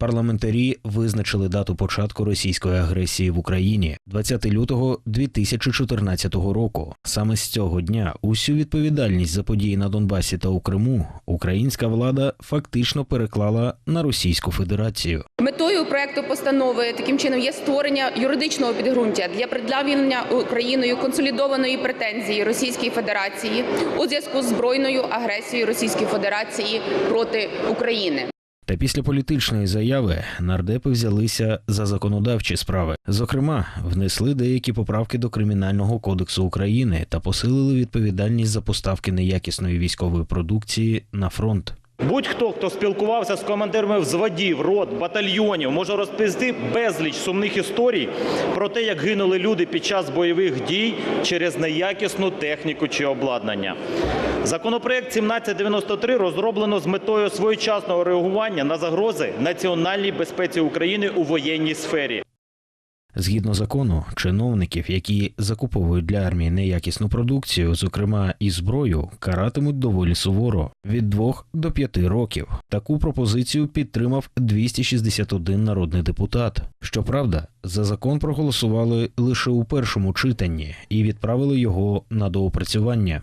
Парламентарі визначили дату початку російської агресії в Україні 20 лютого 2014 року. Саме з цього дня усю відповідальність за події на Донбасі та у Криму українська влада фактично переклала на Російську Федерацію. Метою проекту постанови таким чином є створення юридичного підґрунтя для пред'явлення Україною консолідованої претензії Російської Федерації у зв'язку з збройною агресією Російської Федерації проти України. Та після політичної заяви нардепи взялися за законодавчі справи. Зокрема, внесли деякі поправки до Кримінального кодексу України та посилили відповідальність за поставки неякісної військової продукції на фронт. Будь-хто, хто спілкувався з командирами взводів, рот, батальйонів, може розповісти безліч сумних історій про те, як гинули люди під час бойових дій через неякісну техніку чи обладнання. Законопроект 1793 розроблено з метою своєчасного реагування на загрози національній безпеці України у воєнній сфері. Згідно закону, чиновників, які закуповують для армії неякісну продукцію, зокрема і зброю, каратимуть доволі суворо від 2 до 5 років. Таку пропозицію підтримав 261 народний депутат. Щоправда, за закон проголосували лише у першому читанні і відправили його на доопрацювання.